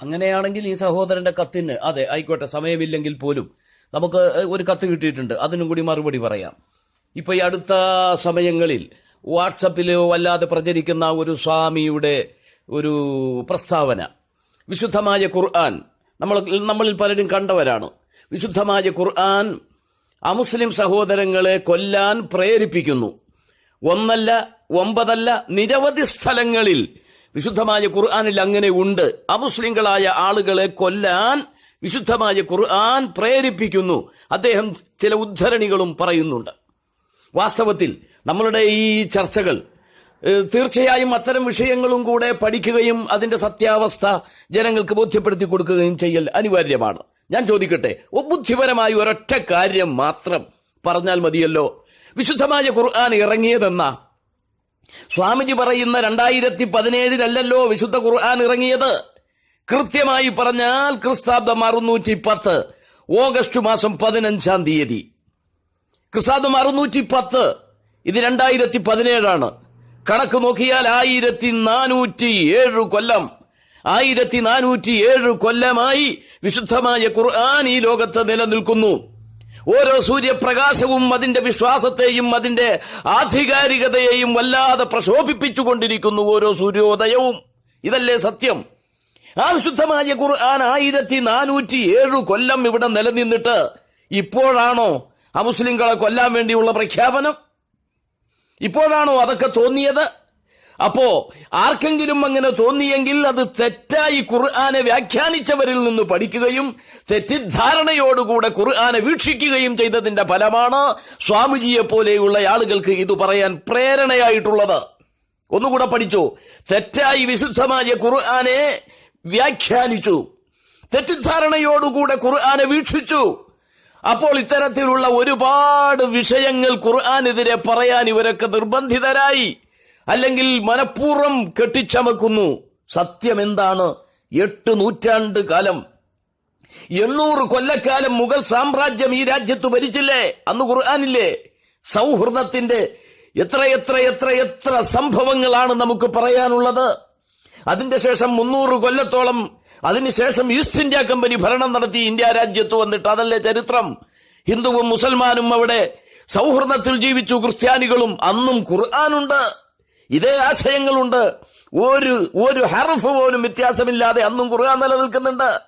അങ്ങനെയാണെങ്കിൽ ഈ സഹോദരന്റെ കത്തിന് അതെ ആയിക്കോട്ടെ സമയമില്ലെങ്കിൽ പോലും നമുക്ക് ഒരു കത്ത് കിട്ടിയിട്ടുണ്ട്. അതിനും കൂടി മറുപടി പറയാം. ഇപ്പൊ ഈ അടുത്ത സമയങ്ങളിൽ വാട്സപ്പിൽ വല്ലാതെ പ്രചരിക്കുന്ന ഒരു സ്വാമിയുടെ ഒരു പ്രസ്താവന. വിശുദ്ധമായ ഖുർആൻ നമ്മൾ നമ്മളിൽ പലരും കണ്ടവരാണ്. വിശുദ്ധമായ ഖുർആൻ അമുസ്ലിം സഹോദരങ്ങളെ കൊല്ലാൻ പ്രേരിപ്പിക്കുന്നു. ഒന്നല്ല ഒമ്പതല്ല നിരവധി സ്ഥലങ്ങളിൽ വിശുദ്ധമായ ഖുർആാനിൽ അങ്ങനെ ഉണ്ട്. അമുസ്ലിങ്ങളായ ആളുകളെ കൊല്ലാൻ വിശുദ്ധമായ ഖുർആൻ പ്രേരിപ്പിക്കുന്നു. അദ്ദേഹം ചില ഉദ്ധരണികളും പറയുന്നുണ്ട്. വാസ്തവത്തിൽ നമ്മളുടെ ഈ ചർച്ചകൾ തീർച്ചയായും അത്തരം വിഷയങ്ങളും കൂടെ പഠിക്കുകയും അതിന്റെ സത്യാവസ്ഥ ജനങ്ങൾക്ക് ബോധ്യപ്പെടുത്തി കൊടുക്കുകയും ചെയ്യൽ അനിവാര്യമാണ്. ഞാൻ ചോദിക്കട്ടെ ബുദ്ധിപരമായി ഒരൊറ്റ കാര്യം മാത്രം പറഞ്ഞാൽ മതിയല്ലോ? വിശുദ്ധമായ ഖുർആൻ ഇറങ്ങിയതെന്ന? സ്വാമിജി പറയുന്ന രണ്ടായിരത്തി പതിനേഴിലല്ലോ വിശുദ്ധ ഖുർആൻ ഇറങ്ങിയത്. കൃത്യമായി പറഞ്ഞാൽ ക്രിസ്താബ്ദം അറുന്നൂറ്റി പത്ത് ഓഗസ്റ്റ് മാസം പതിനഞ്ചാം തീയതി. ക്രിസ്താബ്ദം അറുന്നൂറ്റി പത്ത് ഇത് രണ്ടായിരത്തി പതിനേഴാണ് കണക്ക് നോക്കിയാൽ ആയിരത്തി നാനൂറ്റി ഏഴ് കൊല്ലം. ആയിരത്തി നാനൂറ്റി ഏഴ് കൊല്ലമായി വിശുദ്ധമായ ഖുർആൻ ഈ ലോകത്ത് നിലനിൽക്കുന്നു. ഓരോ സൂര്യപ്രകാശവും അതിന്റെ വിശ്വാസത്തെയും അതിന്റെ ആധികാരികതയെയും വല്ലാതെ പ്രശോഭിപ്പിച്ചുകൊണ്ടിരിക്കുന്നു ഓരോ സൂര്യോദയവും. ഇതല്ലേ സത്യം? ആ വിശുദ്ധമായ ഖുർആൻ ആയിരത്തി നാനൂറ്റി ഏഴ് കൊല്ലം ഇവിടെ നിലനിന്നിട്ട് ഇപ്പോഴാണോ ആ മുസ്ലിങ്ങളെ കൊല്ലാൻ വേണ്ടിയുള്ള പ്രഖ്യാപനം? ഇപ്പോഴാണോ അതൊക്കെ തോന്നിയത്? അപ്പോ ആർക്കെങ്കിലും അങ്ങനെ തോന്നിയെങ്കിൽ അത് തെറ്റായി ഖുർആാനെ വ്യാഖ്യാനിച്ചവരിൽ നിന്ന് പഠിക്കുകയും തെറ്റിദ്ധാരണയോടുകൂടെ ഖുർആാനെ വീക്ഷിക്കുകയും ചെയ്തതിന്റെ ഫലമാണ് സ്വാമിജിയെ പോലെയുള്ള ആളുകൾക്ക് ഇത് പറയാൻ പ്രേരണയായിട്ടുള്ളത്. ഒന്നുകൂടെ പഠിച്ചു. തെറ്റായി വിശുദ്ധമായ ഖുർആാനെ വ്യാഖ്യാനിച്ചു. തെറ്റിദ്ധാരണയോടുകൂടെ ഖുർആാനെ വീക്ഷിച്ചു. അപ്പോൾ ഇത്തരത്തിലുള്ള ഒരുപാട് വിഷയങ്ങൾ ഖുർആാനെതിരെ പറയാൻ ഇവരൊക്കെ നിർബന്ധിതരായി. അല്ലെങ്കിൽ മനഃപൂർവം കെട്ടിച്ചമക്കുന്നു. സത്യം എന്താണ് എട്ട് നൂറ്റാണ്ട് കാലം. എണ്ണൂറ് കൊല്ലക്കാലം മുഗൾ സാമ്രാജ്യം ഈ രാജ്യത്ത് ഭരിച്ചില്ലേ? അന്ന് ഖുർആാനില്ലേ? സൗഹൃദത്തിന്റെ എത്ര എത്ര എത്ര എത്ര സംഭവങ്ങളാണ് നമുക്ക് പറയാനുള്ളത്? അതിന്റെ ശേഷം മുന്നൂറ് കൊല്ലത്തോളം അതിനുശേഷം ഈസ്റ്റ് ഇന്ത്യ കമ്പനി ഭരണം നടത്തി ഇന്ത്യ രാജ്യത്ത് വന്നിട്ട് അതല്ലേ ചരിത്രം? ഹിന്ദുവും മുസൽമാനും അവിടെ സൗഹൃദത്തിൽ ജീവിച്ചു ക്രിസ്ത്യാനികളും അന്നും ഖുർആാനുണ്ട്. ഇതേ ആശയങ്ങളുണ്ട്. ഒരു ഒരു ഹർഫ് പോലും വ്യത്യാസമില്ലാതെ അന്നും ഖുർആൻ നിലനിൽക്കുന്നുണ്ട്.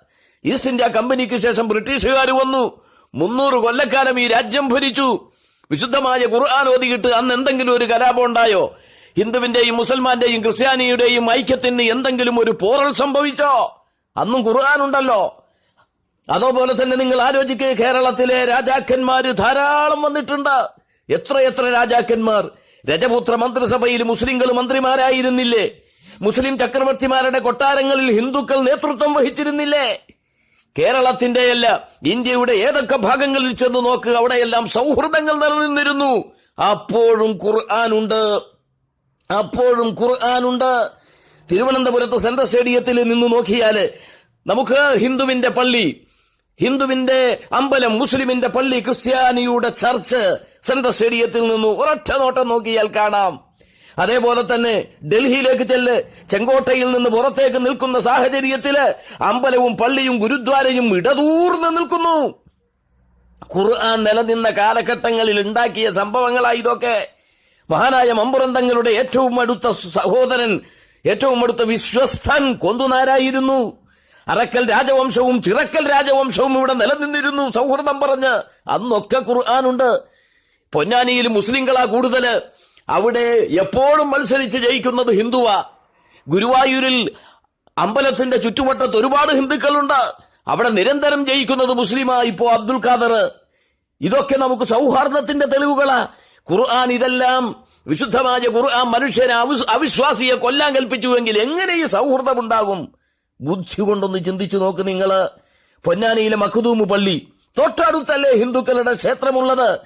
ഈസ്റ്റ് ഇന്ത്യ കമ്പനിക്ക് ശേഷം ബ്രിട്ടീഷുകാർ വന്നു. മുന്നൂറ് കൊല്ലക്കാലം ഈ രാജ്യം ഭരിച്ചു. വിശുദ്ധമായ ഖുർആൻ ഓതിയിട്ട് അന്ന് എന്തെങ്കിലും ഒരു കലാപം ഉണ്ടായോ? ഹിന്ദുവിന്റെയും മുസൽമാന്റെയും ക്രിസ്ത്യാനിയുടെയും ഐക്യത്തിന് എന്തെങ്കിലും ഒരു പോറൽ സംഭവിച്ചോ? അന്നും ഖുർആൻ ഉണ്ടല്ലോ. അതോപോലെ തന്നെ നിങ്ങൾ ആലോചിക്കുക കേരളത്തിലെ രാജാക്കന്മാര് ധാരാളം വന്നിട്ടുണ്ട്. എത്ര എത്ര രാജാക്കന്മാർ? രജപുത്ര മന്ത്രിസഭയിൽ മുസ്ലിങ്ങൾ മന്ത്രിമാരായിരുന്നില്ലേ? മുസ്ലിം ചക്രവർത്തിമാരുടെ കൊട്ടാരങ്ങളിൽ ഹിന്ദുക്കൾ നേതൃത്വം വഹിച്ചിരുന്നില്ലേ? കേരളത്തിന്റെയല്ല ഇന്ത്യയുടെ ഏതൊക്കെ ഭാഗങ്ങളിൽ ചെന്ന് നോക്കുക അവിടെയെല്ലാം സൗഹൃദങ്ങൾ നിലനിന്നിരുന്നു. അപ്പോഴും ഖുർആാനുണ്ട്. അപ്പോഴും ഖുർആാനുണ്ട്. തിരുവനന്തപുരത്ത് സെൻട്രൽ സ്റ്റേഡിയത്തിൽ നിന്ന് നോക്കിയാൽ നമുക്ക് ഹിന്ദുവിന്റെ പള്ളി ഹിന്ദുവിന്റെ അമ്പലം മുസ്ലിമിന്റെ പള്ളി ക്രിസ്ത്യാനിയുടെ ചർച്ച് സെൻട്രൽ സ്റ്റേഡിയത്തിൽ നിന്ന് ഒരൊറ്റ നോട്ടം നോക്കിയാൽ കാണാം. അതേപോലെ തന്നെ ഡൽഹിയിലേക്ക് ചെല്ല് ചെങ്കോട്ടയിൽ നിന്ന് പുറത്തേക്ക് നിൽക്കുന്ന സാഹചര്യത്തിൽ അമ്പലവും പള്ളിയും ഗുരുദ്വാരയും ഇടതൂർന്ന് നിൽക്കുന്നു. ഖുർആൻ നിലനിന്ന കാലഘട്ടങ്ങളിൽ ഉണ്ടാക്കിയ സംഭവങ്ങളായി ഇതൊക്കെ. മഹാനായ മമ്പുറന്തങ്ങളുടെ ഏറ്റവും അടുത്ത സഹോദരൻ ഏറ്റവും അടുത്ത വിശ്വസ്തൻ കൊന്തുനാരായിരുന്നു. അറക്കൽ രാജവംശവും ചിറക്കൽ രാജവംശവും ഇവിടെ നിലനിന്നിരുന്നു സൗഹൃദം പറഞ്ഞ്. അന്നൊക്കെ ഖുർആാനുണ്ട്. പൊന്നാനിയിൽ മുസ്ലിങ്ങളാ കൂടുതൽ. അവിടെ എപ്പോഴും മത്സരിച്ച് ജയിക്കുന്നത് ഹിന്ദുവാ. ഗുരുവായൂരിൽ അമ്പലത്തിന്റെ ചുറ്റുവട്ടത്ത് ഒരുപാട് ഹിന്ദുക്കളുണ്ട്. അവിടെ നിരന്തരം ജയിക്കുന്നത് മുസ്ലിമാ ഇപ്പോ അബ്ദുൽ ഖാദർ ഇതൊക്കെ നമുക്ക് സൗഹാർദ്ദത്തിന്റെ തെളിവുകളാ. ഖുർആൻ ഇതെല്ലാം വിശുദ്ധമായ ഖുർആൻ മനുഷ്യനെ അവിശ്വാസിയെ കൊല്ലാൻ കൽപ്പിച്ചുവെങ്കിൽ എങ്ങനെ ഈ സൗഹൃദം ഉണ്ടാകും ബുദ്ധി കൊണ്ടൊന്ന് ചിന്തിച്ചു നോക്ക് നിങ്ങൾ പൊന്നാനിയിലെ മഖുദൂമു പള്ളി. തൊട്ടടുത്തല്ലേ ഹിന്ദുക്കളുടെ ക്ഷേത്രമുള്ളത്.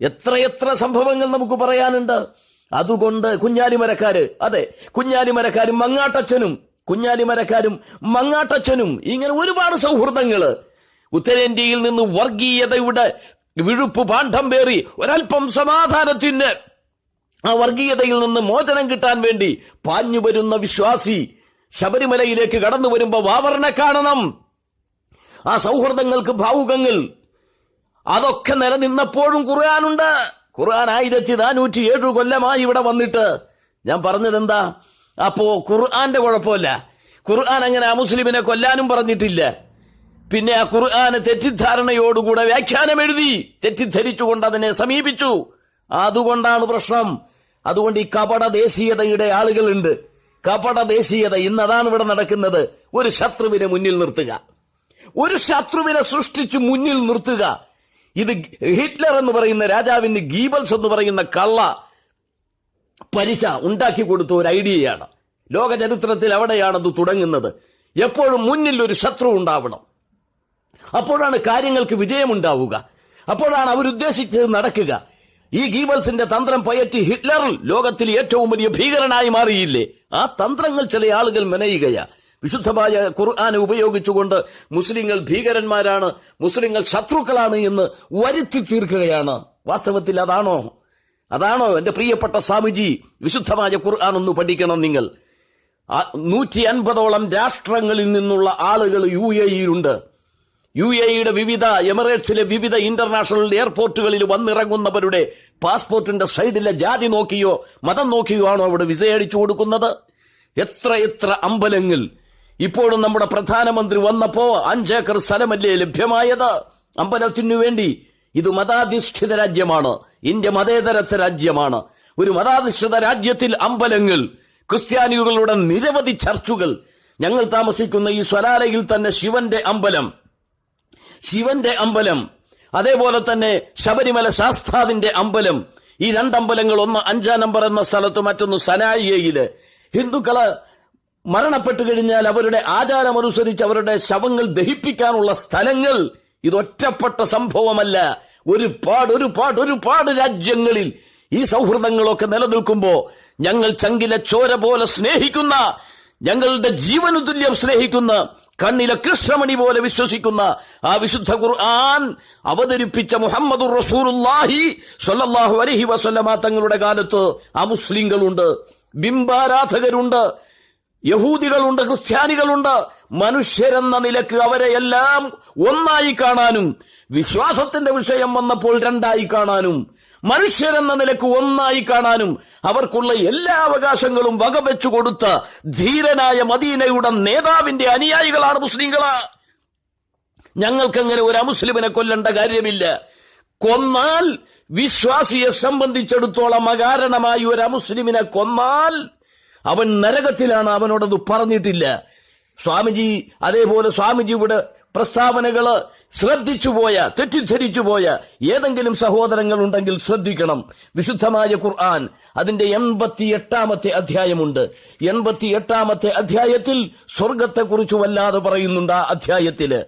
എത്രയെത്ര സംഭവങ്ങൾ നമുക്ക് പറയാനുണ്ട്. അതുകൊണ്ട് കുഞ്ഞാലിമരക്കാര് അതെ കുഞ്ഞാലിമരക്കാരും മങ്ങാട്ടച്ഛനും കുഞ്ഞാലിമരക്കാരും മങ്ങാട്ടച്ഛനും ഇങ്ങനെ ഒരുപാട് സൗഹൃദങ്ങൾ. ഉത്തരേന്ത്യയിൽ നിന്ന് വർഗീയതയുടെ വിഴുപ്പ് പാണ്ഡം പേറി ഒരൽപ്പം സമാധാനത്തിന് ആ വർഗീയതയിൽ നിന്ന് മോചനം കിട്ടാൻ വേണ്ടി പാഞ്ഞു വരുന്ന വിശ്വാസി ശബരിമലയിലേക്ക് കടന്നു വരുമ്പോ വാവറിനെ കാണണം. ആ സൗഹൃദങ്ങൾക്ക് ഭാവുകങ്ങൾ. അതൊക്കെ നിലനിന്നപ്പോഴും ഖുർആാനുണ്ട്. ഖുർആൻ ആയിരത്തി നാനൂറ്റി ഏഴ് കൊല്ലമായി ഇവിടെ വന്നിട്ട് ഞാൻ പറഞ്ഞതെന്താ? അപ്പോ ഖുർആന്റെ കുഴപ്പമില്ല. ഖുർആൻ അങ്ങനെ ആ മുസ്ലിമിനെ കൊല്ലാനും പറഞ്ഞിട്ടില്ല. പിന്നെ ആ ഖുർആന് തെറ്റിദ്ധാരണയോടുകൂടെ വ്യാഖ്യാനം എഴുതി തെറ്റിദ്ധരിച്ചുകൊണ്ട് അതിനെ സമീപിച്ചു. അതുകൊണ്ടാണ് പ്രശ്നം. അതുകൊണ്ട് ഈ കപട ദേശീയതയുടെ ആളുകളുണ്ട്. കപട ദേശീയത ഇന്ന് അതാണ് ഇവിടെ നടക്കുന്നത്. ഒരു ശത്രുവിനെ മുന്നിൽ നിർത്തുക. ഒരു ശത്രുവിനെ സൃഷ്ടിച്ചു മുന്നിൽ നിർത്തുക. ഇത് ഹിറ്റ്ലർ എന്ന് പറയുന്ന രാജാവിന് ഗീബൽസ് എന്ന് പറയുന്ന കള്ള പലിശ ഉണ്ടാക്കി കൊടുത്ത ഒരു ഐഡിയയാണ്. ലോക ചരിത്രത്തിൽ അവിടെയാണ് അത് തുടങ്ങുന്നത്. എപ്പോഴും മുന്നിൽ ഒരു ശത്രു ഉണ്ടാവണം. അപ്പോഴാണ് കാര്യങ്ങൾക്ക് വിജയമുണ്ടാവുക. അപ്പോഴാണ് അവരുദ്ദേശിച്ചത് നടക്കുക. ഈ ഗീബൽസിന്റെ തന്ത്രം പയറ്റി ഹിറ്റ്ലർ ലോകത്തിൽ ഏറ്റവും വലിയ ഭീകരനായി മാറിയില്ലേ? ആ തന്ത്രങ്ങൾ ചില ആളുകൾ മെനയുകയാ. വിശുദ്ധമായ ഖുർആൻ ഉപയോഗിച്ചുകൊണ്ട് മുസ്ലിങ്ങൾ ഭീകരന്മാരാണ് മുസ്ലിങ്ങൾ ശത്രുക്കളാണ് എന്ന് വരുത്തി തീർക്കുകയാണ്. വാസ്തവത്തിൽ അതാണോ? അതാണോ എന്റെ പ്രിയപ്പെട്ട സ്വാമിജി? വിശുദ്ധമായ ഖുർആൻ ഒന്ന് പഠിക്കണം നിങ്ങൾ. നൂറ്റി അൻപതോളം രാഷ്ട്രങ്ങളിൽ നിന്നുള്ള ആളുകൾ യു എയിലുണ്ട് യു എയുടെ വിവിധ എമിറേറ്റ്സിലെ വിവിധ ഇന്റർനാഷണൽ എയർപോർട്ടുകളിൽ വന്നിറങ്ങുന്നവരുടെ പാസ്പോർട്ടിന്റെ സൈഡിലെ ജാതി നോക്കിയോ മതം നോക്കിയോ ആണോ അവിടെ വിസ അടിച്ചു കൊടുക്കുന്നത്? എത്ര എത്ര അമ്പലങ്ങൾ. ഇപ്പോഴും നമ്മുടെ പ്രധാനമന്ത്രി വന്നപ്പോ അഞ്ചേക്കർ സ്ഥലമല്ലേ ലഭ്യമായത്? അമ്പലത്തിനു വേണ്ടി ഇത് മതാധിഷ്ഠിത രാജ്യമാണ്. ഇന്ത്യ മതേതരത്വ രാജ്യമാണ്. ഒരു മതാധിഷ്ഠിത രാജ്യത്തിൽ അമ്പലങ്ങൾ ക്രിസ്ത്യാനികളുടെ നിരവധി ചർച്ചുകൾ. ഞങ്ങൾ താമസിക്കുന്ന ഈ സ്വലാലയിൽ തന്നെ ശിവന്റെ അമ്പലം. ശിവന്റെ അമ്പലം. അതേപോലെ തന്നെ ശബരിമല ശാസ്താവിന്റെ അമ്പലം. ഈ രണ്ടമ്പലങ്ങൾ ഒന്ന് അഞ്ചാം നമ്പർ എന്ന സ്ഥലത്ത് മറ്റൊന്ന് സനായിയയിൽ ഹിന്ദുക്കൾ മരണപ്പെട്ടു കഴിഞ്ഞാൽ അവരുടെ ആചാരമനുസരിച്ച് അവരുടെ ശവങ്ങൾ ദഹിപ്പിക്കാനുള്ള സ്ഥലങ്ങൾ ഇതൊറ്റപ്പെട്ട സംഭവമല്ല. ഒരുപാട് ഒരുപാട് ഒരുപാട് രാജ്യങ്ങളിൽ ഈ സൗഹൃദങ്ങളൊക്കെ നിലനിൽക്കുമ്പോൾ ഞങ്ങൾ ചങ്കിലെ ചോര പോലെ സ്നേഹിക്കുന്ന ഞങ്ങളുടെ ജീവനു ജീവനുതുല്യം സ്നേഹിക്കുന്ന കണ്ണിലെ കൃഷ്ണമണി പോലെ വിശ്വസിക്കുന്ന ആ വിശുദ്ധ ഖുർആൻ അവതരിപ്പിച്ച മുഹമ്മദ് റസൂലുല്ലാഹി സ്വല്ലല്ലാഹു അലൈഹി വസല്ലമ തങ്ങളുടെ കാലത്ത് ആ മുസ്ലിങ്ങളുണ്ട് ബിംബാരാധകരുണ്ട് യഹൂദികളുണ്ട് ക്രിസ്ത്യാനികളുണ്ട്. മനുഷ്യരെന്ന നിലയ്ക്ക് അവരെ എല്ലാം ഒന്നായി കാണാനും വിശ്വാസത്തിന്റെ വിഷയം വന്നപ്പോൾ രണ്ടായി കാണാനും മനുഷ്യരെന്ന നിലയ്ക്ക് ഒന്നായി കാണാനും അവർക്കുള്ള എല്ലാ അവകാശങ്ങളും വകവെച്ചു കൊടുത്ത ധീരനായ മദീനയുടെ നേതാവിന്റെ അനുയായികളാണ് മുസ്ലിങ്ങൾ. ഞങ്ങൾക്കങ്ങനെ ഒരു അമുസ്ലിമിനെ കൊല്ലേണ്ട കാര്യമില്ല. കൊന്നാൽ വിശ്വാസിയെ സംബന്ധിച്ചിടത്തോളം അകാരണമായി ഒരു അമുസ്ലിമിനെ കൊന്നാൽ അവൻ നരകത്തിലാണ് അവനോടത് പറഞ്ഞിട്ടില്ല. സ്വാമിജി അതേപോലെ സ്വാമിജിയുടെ പോയ തെറ്റിദ്ധരിച്ചു പോയ ഏതെങ്കിലും സഹോദരങ്ങൾ ഉണ്ടെങ്കിൽ ശ്രദ്ധിക്കണം. വിശുദ്ധമായ ഖുർആൻ അതിന്റെ എൺപത്തി എട്ടാമത്തെ അധ്യായമുണ്ട്. എൺപത്തി എട്ടാമത്തെ അധ്യായത്തിൽ സ്വർഗത്തെക്കുറിച്ച് വല്ലാതെ പറയുന്നുണ്ട് ആ അധ്യായത്തിൽ.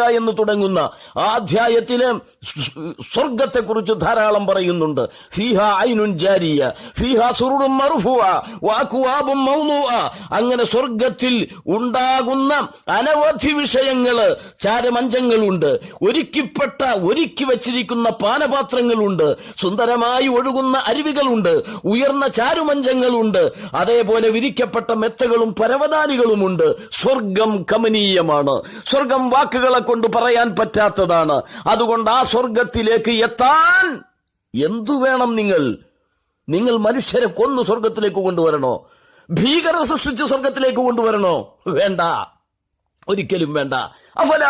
എന്ന് തുടങ്ങുന്ന ആ അധ്യായത്തിൽ സ്വർഗത്തെ കുറിച്ച് ധാരാളം പറയുന്നുണ്ട്. ഐനുൻ അങ്ങനെ സ്വർഗത്തിൽ ഉണ്ടാകുന്ന അനവധി വിഷയങ്ങൾ ചാരമഞ്ചങ്ങളുണ്ട്. ഒരുക്കിപ്പെട്ട ഒരുക്കി വച്ചിരിക്കുന്ന പാനപാത്രങ്ങളുണ്ട്. സുന്ദരമായി ഒഴുകുന്ന അരുവികളുണ്ട്. ഉയർന്ന ചാരുമഞ്ചങ്ങളുണ്ട്. അതേപോലെ വിരിക്കപ്പെട്ട മെത്തകളും പരവതാനികളുമുണ്ട് സ്വർഗം കമനീയമാണ്. സ്വർഗം വാക്കുകളെ കൊണ്ട് പറയാൻ പറ്റാത്തതാണ്. അതുകൊണ്ട് ആ സ്വർഗത്തിലേക്ക് എത്താൻ എന്തു വേണം നിങ്ങൾ? നിങ്ങൾ മനുഷ്യരെ കൊന്നു സ്വർഗത്തിലേക്ക് കൊണ്ടുവരണോ? ഭീകര സൃഷ്ടിച്ച് സ്വർഗത്തിലേക്ക് കൊണ്ടുവരണോ? വേണ്ട. ഒരിക്കലും വേണ്ട. അഫല